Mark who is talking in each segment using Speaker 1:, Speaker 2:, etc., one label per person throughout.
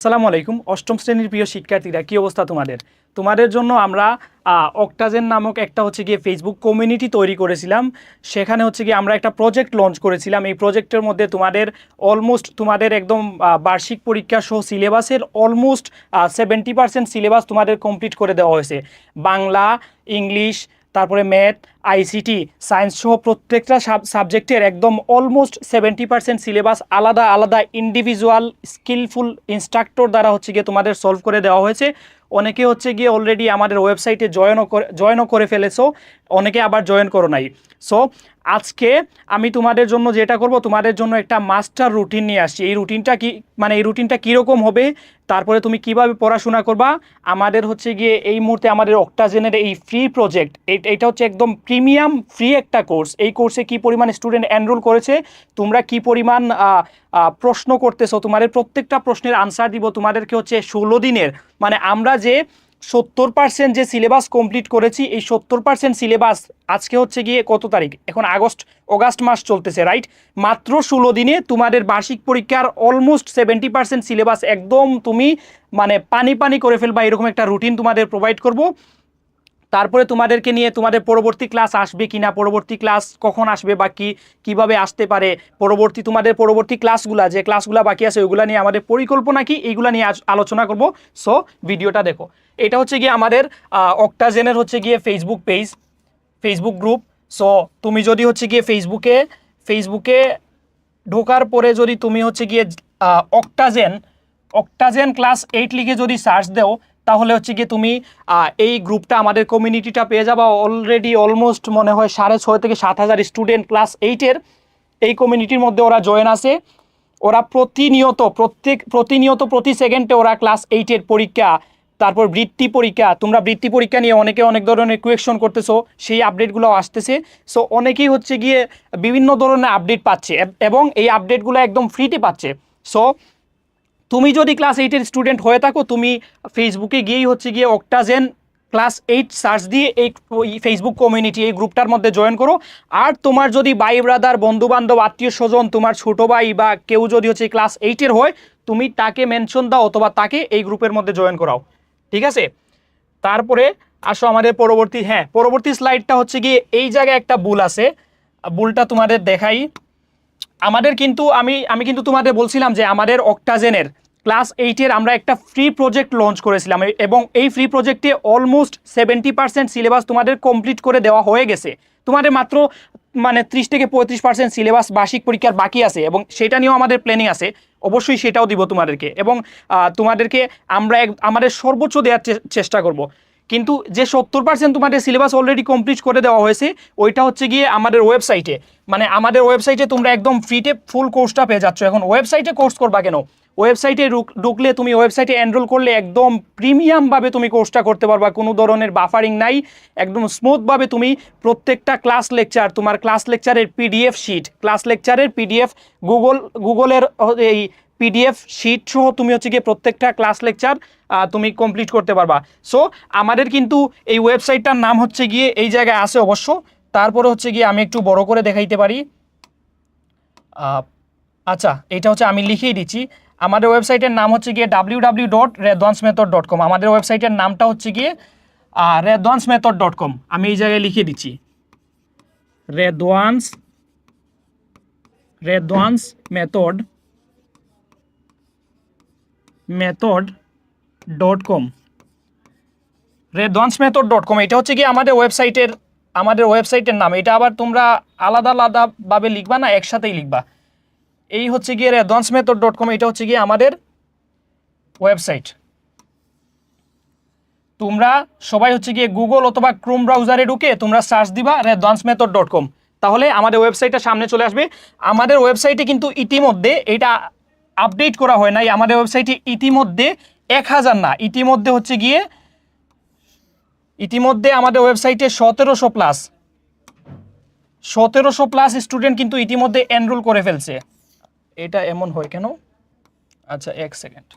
Speaker 1: আসসালামু আলাইকুম। অষ্টম শ্রেণির প্রিয় শিক্ষার্থীরা, কি অবস্থা তোমাদের? তোমাদের জন্য আমরা অক্টাজেন নামক একটা হচ্ছে গিয়ে ফেসবুক কমিউনিটি তৈরি করেছিলাম। সেখানে হচ্ছে গিয়ে আমরা একটা প্রজেক্ট লঞ্চ করেছিলাম। এই প্রজেক্টের মধ্যে তোমাদের অলমোস্ট তোমাদের একদম বার্ষিক পরীক্ষা সহ সিলেবাসের অলমোস্ট সেভেন্টি পার্সেন্ট সিলেবাস তোমাদের কমপ্লিট করে দেওয়া হয়েছে। বাংলা, ইংলিশ তারপরে ম্যাথ, আইসিটি, সায়েন্স সহ প্রত্যেকটা সাবজেক্টের একদম অলমোস্ট সেভেন্টি পার্সেন্ট সিলেবাস আলাদা আলাদা ইন্ডিভিজুয়াল স্কিলফুল ইনস্ট্রাক্টর দ্বারা হচ্ছে গিয়ে তোমাদের সলভ করে দেওয়া হয়েছে। অনেকে হচ্ছে গিয়ে অলরেডি আমাদের ওয়েবসাইটে জয়েনও করে জয়েনও করে ফেলেছো, অনেকে আবার জয়েন করো নাই। সো আজকে আমি তোমাদের জন্য যেটা করব, তোমাদের জন্য একটা মাস্টার রুটিন নিয়ে আসছি। এই রুটিনটা কি মানে এই রুটিনটা কীরকম হবে, তারপরে তুমি কীভাবে পড়াশোনা করবা, আমাদের হচ্ছে গিয়ে এই মুহূর্তে আমাদের অক্টাজেনের এই ফ্রি প্রজেক্ট এটা হচ্ছে একদম প্রিমিয়াম ফ্রি একটা কোর্স এই কোর্সে কি পরিমাণ স্টুডেন্ট এনরোল করেছে, তোমরা কি পরিমাণ প্রশ্ন করতেছো, তোমাদের প্রত্যেকটা প্রশ্নের আনসার দিব, তোমাদেরকে হচ্ছে ষোলো দিনের। মানে আমরা যে সত্তর পার্সেন্ট যে সিলেবাস কমপ্লিট করেছি, এই সত্তর পার্সেন্ট সিলেবাস আজকে হচ্ছে গিয়ে কত তারিখ? এখন আগস্ট, অগাস্ট মাস চলতেছে রাইট মাত্র ষোলো দিনে তোমাদের বার্ষিক পরীক্ষার অলমোস্ট সেভেন্টি পার্সেন্ট সিলেবাস একদম তুমি মানে পানি পানি করে ফেলবা, এরকম একটা রুটিন তোমাদের প্রোভাইড করব। তারপরে তোমাদেরকে নিয়ে তোমাদের পরবর্তী ক্লাস আসবে কিনা, পরবর্তী ক্লাস কখন আসবে বা কি, কীভাবে আসতে পারে, পরবর্তী তোমাদের পরবর্তী ক্লাসগুলা যে ক্লাসগুলা বাকি আছে, ওইগুলো নিয়ে আমাদের পরিকল্পনা কি, এইগুলা নিয়ে আলোচনা করব। সো ভিডিওটা দেখো। এটা হচ্ছে গিয়ে আমাদের অক্টাজেনের হচ্ছে গিয়ে Facebook page Facebook group so তুমি যদি হচ্ছে গিয়ে ফেসবুকে ফেসবুকে ঢোকার পরে যদি তুমি হচ্ছে গিয়ে অক্টাজেন অক্টাজেন ক্লাস এইট লিখে যদি সার্চ দাও তাহলে হচ্ছে গিয়ে তুমি এই গ্রুপটা আমাদের কমিউনিটিটা পেয়ে যাবা। অলরেডি অলমোস্ট মনে হয় সাড়ে ছয় থেকে সাত হাজার স্টুডেন্ট ক্লাস এইটের এই কমিউনিটির মধ্যে ওরা জয়েন আছে। ওরা প্রতিনিয়ত, প্রত্যেক, প্রতিনিয়ত প্রতি সেকেন্ডে ওরা ক্লাস এইটের পরীক্ষা, তারপর বৃত্তি পরীক্ষা, তোমরা বৃত্তি পরীক্ষা নিয়ে অনেকে অনেক ধরনের কোয়েকশন করতেছো, সেই আপডেটগুলো আসতেছে। সো অনেকেই হচ্ছে গিয়ে বিভিন্ন ধরনের আপডেট পাচ্ছে, এবং এই আপডেটগুলো একদম ফ্রিতে পাচ্ছে। সো তুমি যদি ক্লাস এইটের স্টুডেন্ট হয়ে থাকো, তুমি ফেসবুকে গিয়েই হচ্ছে গিয়ে অক্টাজেন ক্লাস এইট সার্চ দিয়ে এই ফেসবুক কমিউনিটি এই গ্রুপটার মধ্যে জয়েন করো। আর তোমার যদি বাই ব্রাদার বন্ধু বান্ধব আত্মীয় স্বজন, তোমার ছোটো ভাই বা কেউ যদি হচ্ছে ক্লাস এইটের হয়, তুমি তাকে মেনশন দাও অথবা তাকে এই গ্রুপের মধ্যে জয়েন করাও। ঠিক আছে? তারপরে আসো আমাদের পরবর্তী হ্যাঁ পরবর্তী স্লাইডটা হচ্ছে গিয়ে এই জায়গায় একটা বুল আছে। বুলটা তোমাদের দেখাই। আমাদের কিন্তু আমি আমি কিন্তু তোমাদের বলছিলাম যে আমাদের অক্টাজেনের ক্লাস এইটের আমরা একটা ফ্রি প্রজেক্ট লঞ্চ করেছিলাম এবং এই ফ্রি প্রজেক্টে অলমোস্ট সেভেন্টি পার্সেন্ট সিলেবাস তোমাদের কমপ্লিট করে দেওয়া হয়ে গেছে। তোমাদের মাত্র মানে ত্রিশ থেকে পঁয়ত্রিশ পার্সেন্ট সিলেবাস বার্ষিক পরীক্ষার বাকি আছে এবং সেটা নিয়েও আমাদের প্ল্যানিং আছে। অবশ্যই সেটাও দিব তোমাদেরকে এবং তোমাদেরকে আমরা আমাদের সর্বোচ্চ দেওয়ার চেষ্টা করব। কিন্তু যে সত্তর পার্সেন্ট তোমাদের সিলেবাস অলরেডি কমপ্লিট করে দেওয়া হয়েছে, ওইটা হচ্ছে গিয়ে আমাদের ওয়েবসাইটে মানে আমাদের ওয়েবসাইটে তোমরা একদম ফ্রিতে ফুল কোর্সটা পেয়ে যাচ্ছ। এখন ওয়েবসাইটে কোর্স করবা কেন? ওয়েবসাইটে ঢুকলে তুমি ওয়েবসাইটে এনরোল করলে একদম প্রিমিয়ামভাবে তুমি কোর্সটা করতে পারবা। কোনো ধরনের বাফারিং নাই। একদম স্মুথভাবে তুমি প্রত্যেকটা ক্লাস লেকচার তোমার ক্লাস লেকচারের পিডিএফ শিট ক্লাস লেকচারের পিডিএফ গুগল গুগলের এই পিডিএফ শিট সহ তুমি হচ্ছে গিয়ে প্রত্যেকটা ক্লাস লেকচার তুমি কমপ্লিট করতে পারবা। সো আমাদের কিন্তু এই ওয়েবসাইটটার নাম হচ্ছে গিয়ে এই জায়গায় আছে অবশ্য। তারপরে হচ্ছে গিয়ে আমি একটু বড় করে দেখাইতে পারি। আচ্ছা এটা হচ্ছে আমি লিখেই দিচ্ছি। আমাদের ওয়েবসাইটের নাম হচ্ছে গিয়ে W W dot Redwan's method dot com আমাদের ওয়েবসাইটের নামটা হচ্ছে গিয়ে রেদওয়ান্স মেথড ডট কম আমি এই জায়গায় লিখে দিচ্ছি। Redwan's Redwan's method method dot com Redwan's method dot com এটা হচ্ছে কি আমাদের ওয়েবসাইটের আমাদের ওয়েবসাইটের নাম। এটা আবার তোমরা আলাদা আলাদাভাবে লিখবা না, একসাথেই লিখবা। এই হচ্ছে গিয়ে রেদওয়ান্স মেথড ডট কম এটা হচ্ছে গিয়ে আমাদের ওয়েবসাইট তোমরা সবাই হচ্ছে গিয়ে গুগল অথবা ক্রোম ব্রাউজারে ঢুকে তোমরা সার্চ দিবা রেদওয়ান্স মেথড ডট কম তাহলে আমাদের ওয়েবসাইটটা সামনে চলে আসবে। আমাদের ওয়েবসাইটে কিন্তু ইতিমধ্যে এটা আপডেট করা হয় নাই। আমাদের ওয়েবসাইটে ইতিমধ্যে এক হাজার না, ইতিমধ্যে হচ্ছে গিয়ে, ইতিমধ্যে আমাদের ওয়েবসাইটে সতেরোশো প্লাস সতেরোশো প্লাস স্টুডেন্ট কিন্তু ইতিমধ্যে এনরোল করে ফেলছে। এটা এমন হয় কেন? আচ্ছা এক সেকেন্ড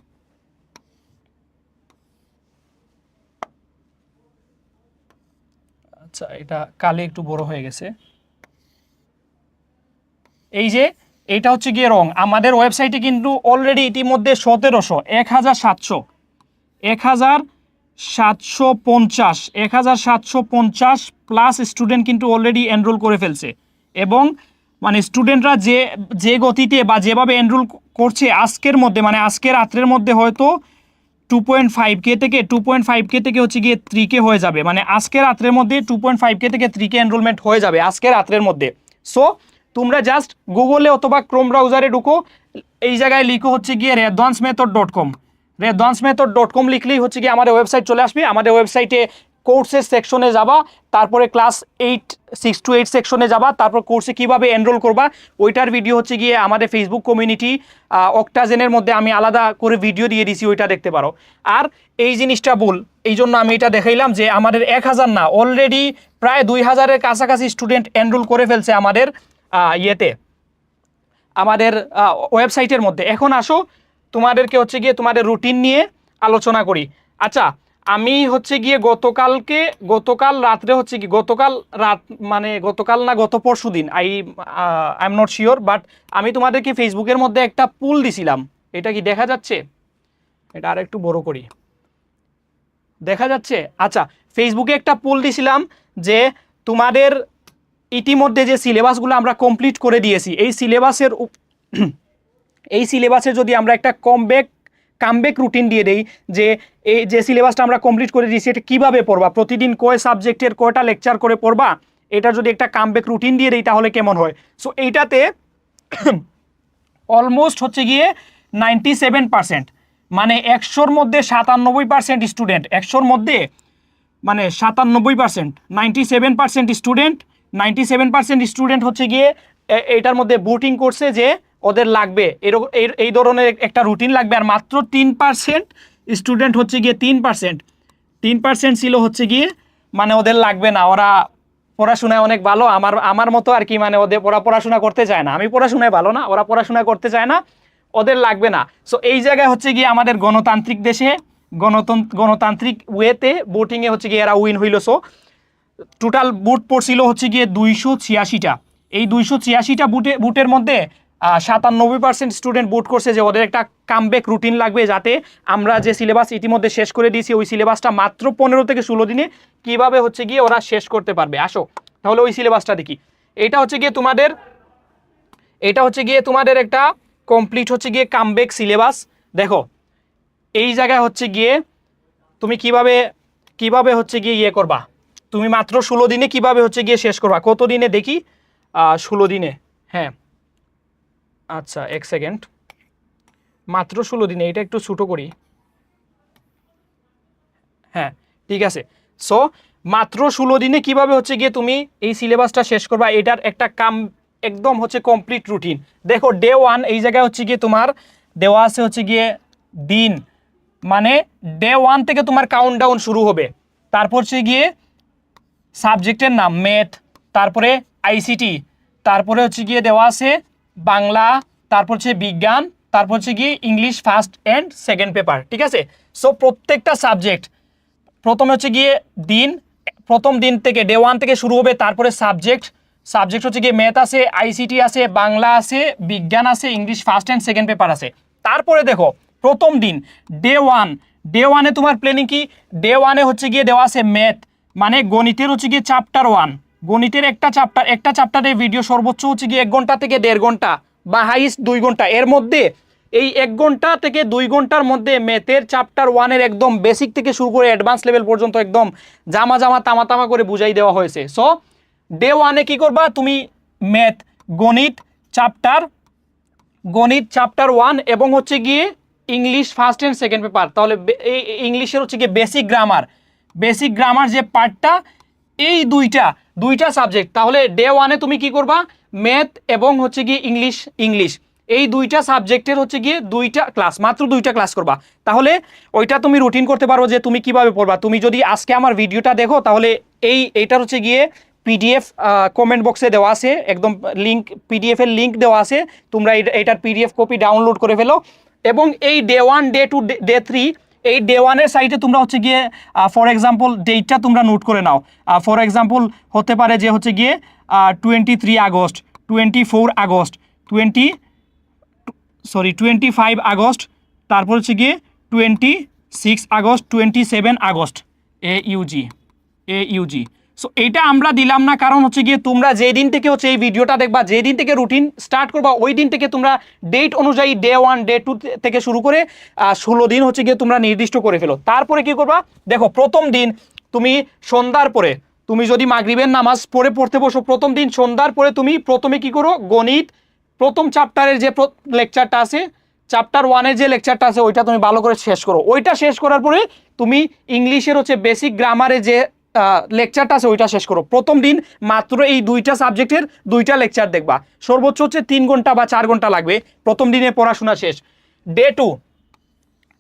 Speaker 1: আচ্ছা এটা কালে একটু বড় হয়ে গেছে। এই যে এটা হচ্ছে গিয়ে রং। আমাদের ওয়েবসাইটে কিন্তু অলরেডি ইতিমধ্যে সতেরোশো এক হাজার সাতশো এক হাজার সাতশো পঞ্চাশ এক হাজার সাতশো পঞ্চাশ প্লাস স্টুডেন্ট কিন্তু অলরেডি এনরোল করে ফেলছে। এবং মানে স্টুডেন্টরা যে যে গতিতে বা যেভাবে এনরোল করছে আজকের মধ্যে মানে আজকের রাত্রের মধ্যে হয়তো টু পয়েন্ট ফাইভ কে থেকে টু পয়েন্ট ফাইভ কে থেকে হচ্ছে গিয়ে থ্রি কে হয়ে যাবে। মানে আজকে রাত্রের মধ্যে টু পয়েন্ট ফাইভ কে থেকে থ্রি কে এনরোলমেন্ট হয়ে যাবে আজকে রাত্রের মধ্যে। সো তোমরা জাস্ট গুগলে অথবা ক্রোম ব্রাউজারে ঢুকো। এই জায়গায় লিখো হচ্ছে গিয়ে Redwan's method dot com Redwan's method dot com লিখলেই হচ্ছে গিয়ে আমাদের ওয়েবসাইট চলে আসবে। আমাদের ওয়েবসাইটে কোর্সের সেকশনে যাবা, তারপরে class eight six two eight সেকশনে যাবা, তারপর কোর্সে কীভাবে এনরোল করবা, ওইটার ভিডিও হচ্ছে গিয়ে আমাদের ফেসবুক কমিউনিটি অক্টাজেনের মধ্যে আমি আলাদা করে ভিডিও দিয়ে দিছি, ওইটা দেখতে পারো। আর এই জিনিসটা ভুল, এই জন্য আমি এটা দেখাইলাম যে আমাদের এক হাজার না অলরেডি প্রায় দুই হাজারের কাছাকাছি স্টুডেন্ট এনরোল করে ফেলছে আমাদের। ইয়েতে। আমাদের ওয়েবসাইটের মধ্যে। এখন আসো, তোমাদেরকে হচ্ছে গিয়ে তোমাদের রুটিন নিয়ে আলোচনা করি। আচ্ছা আমি হচ্ছে গিয়ে গতকালকে, গতকাল রাত্রে হচ্ছে কি গতকাল রাত মানে গতকাল না গত পরশু দিন I I am not sure but আমি তোমাদেরকে ফেসবুকের মধ্যে একটা পুল দিছিলাম। এটা কি দেখা যাচ্ছে? এটা আর একটু বড় করি। দেখা যাচ্ছে? আচ্ছা ফেসবুকে একটা পোল দিছিলাম যে তোমাদের ইতিমধ্যে যে সিলেবাসগুলো আমরা কমপ্লিট করে দিয়েছি, এই সিলেবাসের এই সিলেবাসে যদি আমরা একটা কমব্যাক কামব্যাক রুটিন দিয়ে দেই, যে এই যে সিলেবাসটা আমরা কমপ্লিট করে দিয়েছি, এটা কীভাবে পড়বা? প্রতিদিন কয় সাবজেক্টের কয়টা লেকচার করে পড়বা? এটা যদি একটা কামব্যাক রুটিন দিয়ে দেই, তাহলে কেমন হয়? সো এইটাতে অলমোস্ট হচ্ছে গিয়ে নাইনটি সেভেন পার্সেন্ট মানে একশোর মধ্যে সাতানব্বই পার্সেন্ট স্টুডেন্ট একশোর মধ্যে মানে সাতানব্বই percent ninety seven percent student ninety seven percent student হচ্ছে গিয়ে, এ- এইটার মধ্যে বুটিং করছে যে ওদের লাগবে। এরকম এই ধরনের একটা রুটিন লাগবে। আর মাত্র তিন পার্সেন্ট স্টুডেন্ট হচ্ছে গিয়ে তিন পার্সেন্ট। তিন পার্সেন্ট ছিল হচ্ছে গিয়ে মানে ওদের লাগবে না। ওরা পড়াশোনায় অনেক ভালো। আমার আমার মতো আর কি মানে ওদের ওরা পড়াশোনা করতে চায় না। আমি পড়াশোনায় ভালো না, ওরা পড়াশোনা করতে চায় না, ওদের লাগবে না। সো এই জায়গায় হচ্ছে গিয়ে আমাদের গণতান্ত্রিক দেশে, গণতন্ত্র, গণতান্ত্রিক ওয়েতে বোটিংয়ে হচ্ছে গিয়ে এরা উইন হইল। সো টোটাল বুট পড়ছিল হচ্ছে গিয়ে দুইশো ছিয়াশিটা। এই দুইশো ছিয়াশিটা বুটে বুটের মধ্যে সাতানব্বই পার্সেন্ট স্টুডেন্ট বুট করছে যে ওদের একটা কামব্যাক রুটিন লাগবে যাতে আমরা যে সিলেবাস ইতিমধ্যে শেষ করে দিয়েছি, ওই সিলেবাসটা মাত্র পনেরো থেকে ষোলো দিনে কীভাবে হচ্ছে গিয়ে ওরা শেষ করতে পারবে। আসো, তাহলে ওই সিলেবাসটা দেখি। এটা হচ্ছে গিয়ে তোমাদের এটা হচ্ছে গিয়ে তোমাদের একটা কমপ্লিট হচ্ছে গিয়ে কামব্যাক সিলেবাস দেখো, এই জায়গায় হচ্ছে গিয়ে তুমি কীভাবে কীভাবে হচ্ছে গিয়ে ইয়ে করবা? তুমি মাত্র ষোলো দিনে কীভাবে হচ্ছে গিয়ে শেষ করবা? কত দিনে দেখি? ষোলো দিনে। হ্যাঁ। আচ্ছা এক সেকেন্ড। মাত্র ষোলো দিনে, এটা একটু ছোটো করি। হ্যাঁ ঠিক আছে। সো মাত্র ষোলো দিনে কীভাবে হচ্ছে গিয়ে তুমি এই সিলেবাসটা শেষ করবা? এটার একটা কাম, একদম হচ্ছে কমপ্লিট রুটিন দেখো ডে ওয়ান এই জায়গায় হচ্ছে গিয়ে তোমার, দেওয়া আছে হচ্ছে গিয়ে দিন। মানে ডে ওয়ান থেকে তোমার কাউন্ট ডাউন শুরু হবে। তারপর হচ্ছে গিয়ে সাবজেক্টের নাম ম্যাথ তারপরে আইসিটি তারপরে হচ্ছে গিয়ে দেওয়া আছে বাংলা, তারপর হচ্ছে বিজ্ঞান, তারপর হচ্ছে গিয়ে English first and second paper ঠিক আছে? সো প্রত্যেকটা সাবজেক্ট প্রথমে হচ্ছে গিয়ে দিন, প্রথম দিন থেকে ডে ওয়ান থেকে শুরু হবে, তারপরে সাবজেক্ট সাবজেক্ট হচ্ছে গিয়ে ম্যাথ আছে আইসিটি আছে, বাংলা আছে, বিজ্ঞান আছে English first and second paper আছে। তারপরে দেখো, প্রথম দিন ডে ওয়ান ডে ওয়ানে তোমার প্ল্যানিং কি? ডে ওয়ানে হচ্ছে গিয়ে দেওয়া আছে ম্যাথ মানে গণিতের হচ্ছে গিয়ে চ্যাপ্টার ওয়ান গণিতের একটা চ্যাপ্টার একটা চ্যাপ্টারের ভিডিও সর্বোচ্চ হচ্ছে গিয়ে এক ঘণ্টা থেকে দেড় ঘণ্টা বা হাইস্ট দুই ঘণ্টা। এর মধ্যে এই এক ঘণ্টা থেকে দুই ঘণ্টার মধ্যে ম্যাথের চ্যাপ্টার ওয়ানের একদম বেসিক থেকে শুরু করে অ্যাডভান্স লেভেল পর্যন্ত একদম জামা জামা তামা তামা করে বুঝাই দেওয়া হয়েছে। সো ডে ওয়ানে কী করবা? তুমি ম্যাথ গণিত চ্যাপ্টার গণিত চ্যাপ্টার ওয়ান এবং হচ্ছে গিয়ে English first and second paper তাহলে ইংলিশের হচ্ছে গিয়ে বেসিক গ্রামার বেসিক গ্রামার যে পার্টটা এই দুইটা দুইটা সাবজেক্ট তাহলে ডে ওয়ানে তুমি কি করবা? ম্যাথ এবং হচ্ছে গিয়ে ইংলিশ ইংলিশ এই দুইটা সাবজেক্টের হচ্ছে গিয়ে দুইটা ক্লাস মাত্র দুইটা ক্লাস করবা। তাহলে ওইটা তুমি রুটিন করতে পারো যে তুমি কীভাবে পড়বা। তুমি যদি আজকে আমার ভিডিওটা দেখো, তাহলে এই, এইটার হচ্ছে গিয়ে পিডিএফ কমেন্ট বক্সে দেওয়া আছে, একদম লিঙ্ক পিডিএফের লিঙ্ক দেওয়া আছে। তোমরা এই- এইটার পিডিএফ কপি ডাউনলোড করে ফেলো। এবং এই day one day two day three এই ডে ওয়ানের সাইটে তোমরা হচ্ছে গিয়ে ফর এক্সাম্পল ডেটটা তোমরা নোট করে নাও। ফর এক্সাম্পল হতে পারে যে হচ্ছে গিয়ে twenty three August twenty four August twenty sorry twenty five August, তারপর হচ্ছে গিয়ে twenty six August twenty seven August এ ইউজি এ ইউজি সো এইটা আমরা দিলাম না। কারণ হচ্ছে গিয়ে তোমরা যেই দিন থেকে হচ্ছে এই ভিডিওটা দেখবা যে দিন থেকে রুটিন স্টার্ট করবা, ওই দিন থেকে তোমরা ডেট অনুযায়ী ডে ওয়ান ডে টু থেকে শুরু করে ষোলো দিন হচ্ছে গিয়ে তোমরা নির্দিষ্ট করে ফেলো। তারপরে কি করবা? দেখো, প্রথম দিন তুমি সন্ধ্যার পরে, তুমি যদি মাগরিবের নামাজ পড়ে পড়তে বসো, প্রথম দিন সন্ধ্যার পরে তুমি প্রথমে কি করো? গণিত, প্রথম চ্যাপ্টারের যে লেকচারটা আছে চ্যাপ্টার ওয়ানের যে লেকচারটা আছে, ওইটা তুমি ভালো করে শেষ করো। ওইটা শেষ করার পরে তুমি ইংলিশের হচ্ছে বেসিক গ্রামারে যে লেকচারটা আছে, ওইটা শেষ করো। প্রথম দিন মাত্র এই দুইটা সাবজেক্টের দুইটা লেকচার দেখবা। সর্বোচ্চ হচ্ছে তিন ঘণ্টা বা চার ঘণ্টা লাগবে। প্রথম দিনে পড়াশোনা শেষ। ডে টু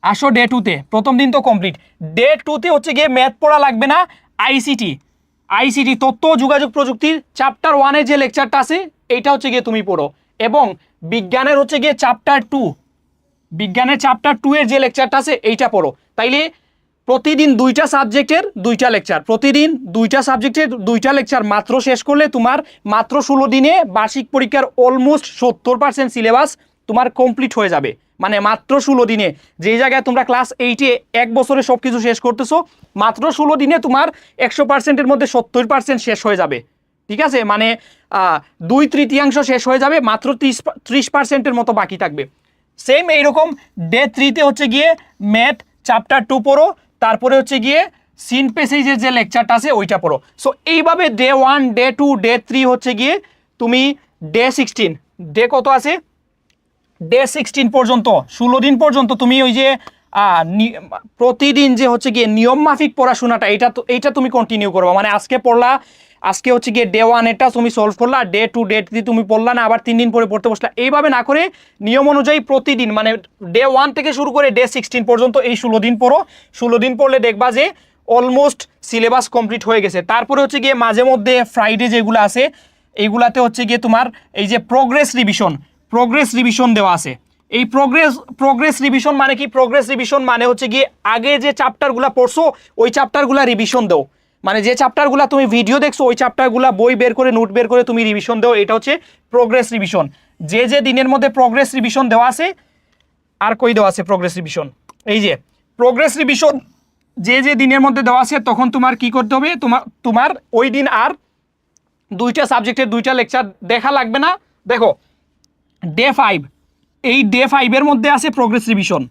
Speaker 1: আসো ডে টুতে প্রথম দিন তো কমপ্লিট ডে টুতে হচ্ছে গিয়ে ম্যাথ পড়া লাগবে না আইসিটি আইসিটি তথ্য, যোগাযোগ প্রযুক্তির চ্যাপ্টার ওয়ানে যে লেকচারটা আছে, এইটা হচ্ছে গিয়ে তুমি পড়ো। এবং বিজ্ঞানের হচ্ছে গিয়ে চ্যাপ্টার টু বিজ্ঞানের চ্যাপ্টার টু এর যে লেকচারটা আছে, এইটা পড়ো। তাইলে প্রতিদিন দুইটা সাবজেক্টের দুইটা লেকচার, প্রতিদিন দুইটা সাবজেক্টের দুইটা লেকচার মাত্র শেষ করলে তোমার মাত্র ষোলো দিনে বার্ষিক পরীক্ষার অলমোস্ট সত্তর পার্সেন্ট সিলেবাস তোমার কমপ্লিট হয়ে যাবে। মানে মাত্র ষোলো দিনে। যেই জায়গায় তোমরা ক্লাস এইটে এক বছরে সব কিছু শেষ করতেছো, মাত্র ষোলো দিনে তোমার একশো পার্সেন্টের মধ্যে সত্তর পার্সেন্ট শেষ হয়ে যাবে। ঠিক আছে? মানে দুই তৃতীয়াংশ শেষ হয়ে যাবে, মাত্র ত্রিশ ত্রিশ পার্সেন্টের মতো বাকি থাকবে। সেম এইরকম ডে থ্রিতে হচ্ছে গিয়ে ম্যাথ চ্যাপ্টার টু পড়ো তারপরে হচ্ছে গিয়ে সিন পেসেজের যে লেকচারটা আছে, ওইটা পড়ো। সো এইভাবে day one day two day three হচ্ছে গিয়ে তুমি ডে সিক্সটিন ডে কত আছে? ডে সিক্সটিন পর্যন্ত, ষোলো দিন পর্যন্ত তুমি ওই যে প্রতিদিন যে হচ্ছে গিয়ে নিয়ম মাফিক পড়াশোনাটা এটা তো, এইটা তুমি কন্টিনিউ করবা। মানে আজকে পড়লা আজকে হচ্ছে গিয়ে ডে ওয়ান এটা তুমি সলভ করলা ডে টু ডে থ্রি তুমি পড়লা না, আবার তিন দিন পরে পড়তে বসলা। এইভাবে না করে নিয়ম অনুযায়ী প্রতিদিন মানে ডে ওয়ান থেকে শুরু করে ডে সিক্সটিন পর্যন্ত এই ষোলো দিন পড়ো। ষোলো দিন পড়লে দেখবা যে অলমোস্ট সিলেবাস কমপ্লিট হয়ে গেছে। তারপরে হচ্ছে গিয়ে মাঝে মধ্যে ফ্রাইডে যেগুলো আছে, এইগুলাতে হচ্ছে গিয়ে তোমার এই যে প্রোগ্রেস রিভিশন প্রোগ্রেস রিভিশন দেওয়া আছে। এই প্রোগ্রেস প্রোগ্রেস রিভিশন মানে কি? প্রোগ্রেস রিভিশন মানে হচ্ছে গিয়ে আগে যে চ্যাপ্টারগুলো পড়ছো, ওই চ্যাপ্টারগুলো রিভিশন দাও। মানে যে চ্যাপ্টারগুলো তুমি ভিডিও দেখছ, ওই চ্যাপ্টারগুলো বই বের করে নোট বের করে তুমি রিভিশন দাও, এটা হচ্ছে প্রোগ্রেস রিভিশন যে যে দিনের মধ্যে প্রোগ্রেস রিভিশন দেওয়া আছে, আর কই দেওয়া আছে প্রোগ্রেস রিভিশন এই যে প্রোগ্রেস রিভিশন যে যে দিনের মধ্যে দেওয়া আছে, তখন তোমার কি করতে হবে? তোমার তোমার ওই দিন আর দুইটা সাবজেক্টের দুইটা লেকচার দেখা লাগবে না। দেখো ডে ফাইভ এই ডে ফাইভের মধ্যে আছে প্রোগ্রেস রিভিশন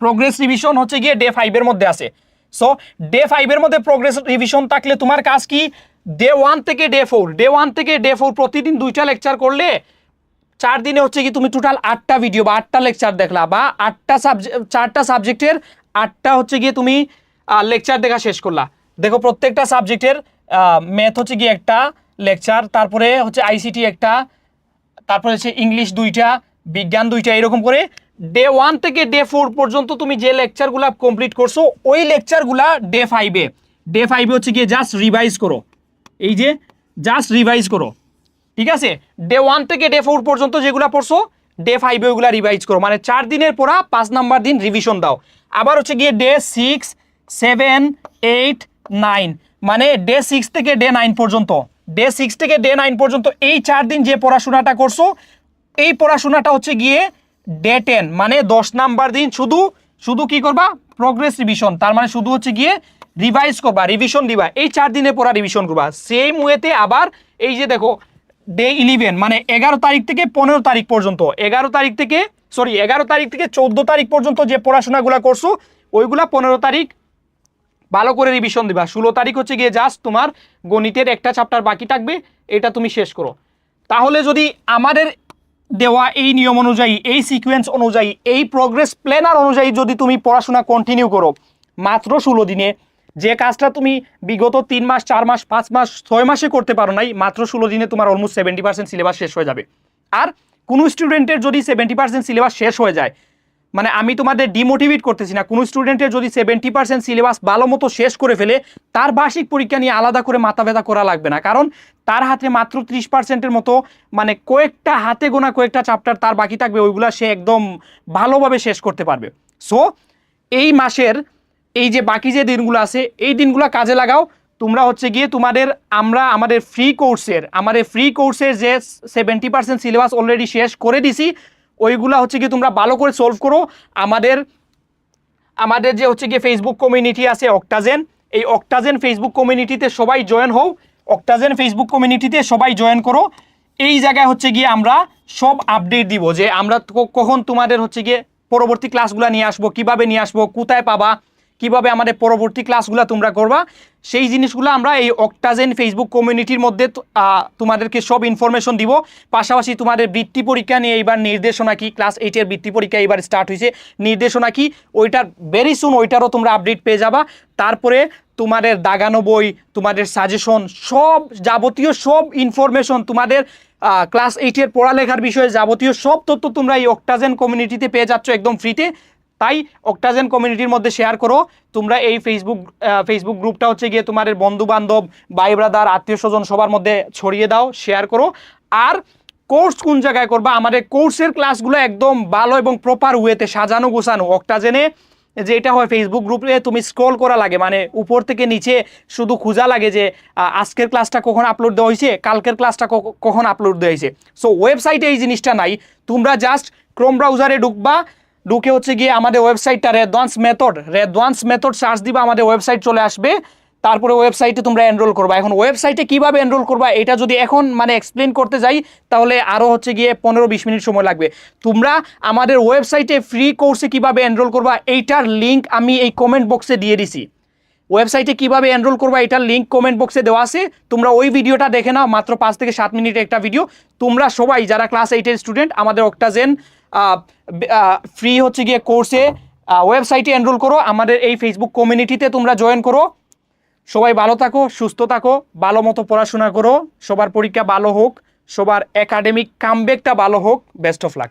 Speaker 1: প্রোগ্রেস রিভিশন হচ্ছে গিয়ে ডে ফাইভের মধ্যে আছে। সো ডে ফাইভের মধ্যে প্রোগ্রেস রিভিশন থাকলে তোমার কাজ কি? ডে ওয়ান থেকে ডে ফোর ডে ওয়ান থেকে ডে ফোর প্রতিদিন দুইটা লেকচার করলে চার দিনে হচ্ছে কি তুমি টোটাল আটটা ভিডিও বা আটটা লেকচার দেখলা বা আটটা সাবজেক্ট চারটা সাবজেক্টের আটটা হচ্ছে গিয়ে তুমি লেকচার দেখা শেষ করলা। দেখো প্রত্যেকটা সাবজেক্টের ম্যাথ হচ্ছে গিয়ে একটা লেকচার তারপরে হচ্ছে আইসিটি একটা, তারপরে হচ্ছে ইংলিশ দুইটা, বিজ্ঞান দুইটা, এরকম করে ডে ওয়ান থেকে ডে ফোর পর্যন্ত তুমি যে লেকচারগুলো কমপ্লিট করছ, ওই লেকচারগুলা ডে ফাইভে ডে ফাইভে হচ্ছে গিয়ে জাস্ট রিভাইজ করো। এই যে জাস্ট রিভাইজ করো। ঠিক আছে? ডে ওয়ান থেকে ডে ফোর পর্যন্ত যেগুলো পড়ছো ডে ফাইভে ওগুলো রিভাইজ করো। মানে চার দিনের পড়া, পাঁচ নাম্বার দিন রিভিশন দাও। আবার হচ্ছে গিয়ে day six seven eight nine মানে ডে সিক্স থেকে ডে নাইন পর্যন্ত। ডে সিক্স থেকে ডে নাইন পর্যন্ত এই চার দিন যে পড়াশোনাটা করছ, এই পড়াশোনাটা হচ্ছে গিয়ে ডে টেন মানে দশ নাম্বার দিন শুধু শুধু কি করবা? প্রোগ্রেস রিভিশন তার মানে শুধু হচ্ছে গিয়ে রিভাইজ করবা রিভিশন দিবা। এই চার দিনে পড়া রিভিশন করবা। সেম ওয়েতে আবার এই যে দেখো ডে ইলেভেন মানে এগারো তারিখ থেকে পনেরো তারিখ পর্যন্ত, এগারো তারিখ থেকে সরি এগারো তারিখ থেকে চোদ্দ তারিখ পর্যন্ত যে পড়াশোনাগুলো করছ, ওইগুলা পনেরো তারিখ ভালো করে রিভিশন দিবা। ষোলো তারিখ হচ্ছে গিয়ে জাস্ট তোমার গণিতের একটা চ্যাপ্টার বাকি থাকবে, এটা তুমি শেষ করো। তাহলে যদি আমাদের দেওয়া এই নিয়ম অনুযায়ী, এই সিকোয়েন্স অনুযায়ী, এই প্রোগ্রেস প্ল্যানার অনুযায়ী যদি তুমি পড়াশোনা কন্টিনিউ করো, মাত্র ষোলো দিনে, যে কাজটা তুমি বিগত তিন মাস, চার মাস, পাঁচ মাস, ছয় মাসে করতে পারো নাই, মাত্র ষোলো দিনে তোমার অলমোস্ট সেভেন্টি পার্সেন্ট সিলেবাস শেষ হয়ে যাবে। আর কোনো স্টুডেন্টের যদি সেভেন্টি পার্সেন্ট সিলেবাস শেষ হয়ে যায় মানে আমি তোমাদের ডিমোটিভেট করতেছি না। কোনো স্টুডেন্টের যদি সেভেন্টি পার্সেন্ট সিলেবাস ভালো মতো শেষ করে ফেলে, তার বার্ষিক পরীক্ষা নিয়ে আলাদা করে মাথা ব্যথা করা লাগবে না। কারণ তার হাতে মাত্র ত্রিশ পার্সেন্টের মতো মানে কয়েকটা হাতে গোনা কয়েকটা চ্যাপ্টার তার বাকি থাকবে, ওইগুলা সে একদম ভালোভাবে শেষ করতে পারবে। সো এই মাসের এই যে বাকি যে দিনগুলো আছে, এই দিনগুলো কাজে লাগাও। তোমরা হচ্ছে গিয়ে তোমাদের, আমরা আমাদের ফ্রি কোর্সের আমাদের ফ্রি কোর্সের যে সেভেন্টি পার্সেন্ট সিলেবাস অলরেডি শেষ করে দিছি ওইগুলা হচ্ছে কি তোমরা ভালো করে সলভ করো। আমাদের আমাদের যে হচ্ছে গিয়ে ফেসবুক কমিউনিটি আছে অক্টাজেন এই অক্টাজেন ফেসবুক কমিউনিটিতে সবাই জয়েন হও। অক্টাজেন ফেসবুক কমিউনিটিতে সবাই জয়েন করো। এই জায়গায় হচ্ছে গিয়ে আমরা সব আপডেট দিব যে আমরা কখন তোমাদের হচ্ছে গিয়ে পরবর্তী ক্লাসগুলো নিয়ে আসব, কীভাবে নিয়ে আসব, কোথায় পাবা কীভাবে আমাদের পরবর্তী ক্লাসগুলো তোমরা করবা, সেই জিনিসগুলো আমরা এই অক্টাজেন ফেসবুক কমিউনিটির মধ্যে তোমাদেরকে সব ইনফরমেশন দিব। পাশাপাশি তোমাদের বৃত্তি পরীক্ষা নিয়ে এইবার নির্দেশনা কি ক্লাস এইটের বৃত্তি পরীক্ষা এবার স্টার্ট হয়েছে। নির্দেশনা কি, ওইটার ভেরি সুন ওইটারও তোমরা আপডেট পেয়ে যাবা। তারপরে তোমাদের দাগানো বই, তোমাদের সাজেশন সব যাবতীয় সব ইনফরমেশন তোমাদের ক্লাস এইটের পড়ালেখার বিষয়ে যাবতীয় সব তথ্য তোমরা এই অক্টাজেন কমিউনিটিতে পেয়ে যাচ্ছ একদম ফ্রিতে তাই অক্টাজেন কমিউনিটির মধ্যে শেয়ার করো। তোমরা এই ফেসবুক ফেসবুক গ্রুপটা হচ্ছে গিয়ে তোমাদের বন্ধু বান্ধব ভাই ব্রাদার আত্মীয় স্বজন সবার মধ্যে ছড়িয়ে দাও শেয়ার করো। আর কোর্স কোন জায়গায় করবা? আমাদের কোর্সের ক্লাসগুলো একদম ভালো এবং প্রপার ওয়েতে সাজানো গোছানো। অক্টাজেনে যে এটা হয় ফেসবুক গ্রুপে তুমি স্ক্রল করা লাগে। মানে উপর থেকে নিচে শুধু খোঁজা লাগে যে আজকের ক্লাসটা কখন আপলোড দেওয়া হয়েছে, কালকের ক্লাসটা কখন আপলোড দেওয়া হয়েছে। সো ওয়েবসাইটে এই জিনিসটা নাই। তোমরা জাস্ট ক্রোম ব্রাউজারে ঢুকবা ঢুকে হচ্ছে গিয়ে আমাদের ওয়েবসাইটটা Redwan's method Redwan's method search দিবা, আমাদের ওয়েবসাইট চলে আসবে। তারপরে ওয়েবসাইটে তোমরা এনরোল করবা। এখন ওয়েবসাইটে কীভাবে এনরোল করবা, এটা যদি এখন মানে এক্সপ্লেন করতে যাই, তাহলে আরও হচ্ছে গিয়ে পনেরো বিশ মিনিট সময় লাগবে। তোমরা আমাদের ওয়েবসাইটে ফ্রি কোর্সে কীভাবে এনরোল করবা, এইটার লিঙ্ক আমি এই কমেন্ট বক্সে দিয়ে দিছি। ওয়েবসাইটে কীভাবে এনরোল করবা, এটার লিঙ্ক কমেন্ট বক্সে দেওয়া আছে। তোমরা ওই ভিডিওটা দেখে নাও, মাত্র পাঁচ থেকে সাত মিনিটের একটা ভিডিও তোমরা সবাই, যারা ক্লাস এইটের স্টুডেন্ট আমাদের অক্টাজেন ফ্রি হচ্ছে গিয়ে কোর্সে ওয়েবসাইটে এনরোল করো, আমাদের এই ফেসবুক কমিউনিটিতে তোমরা জয়েন করো। সবাই ভালো থাকো, সুস্থ থাকো, ভালো মতো পড়াশোনা করো। সবার পরীক্ষা ভালো হোক, সবার একাডেমিক কামব্যাকটা ভালো হোক বেস্ট অফ লাক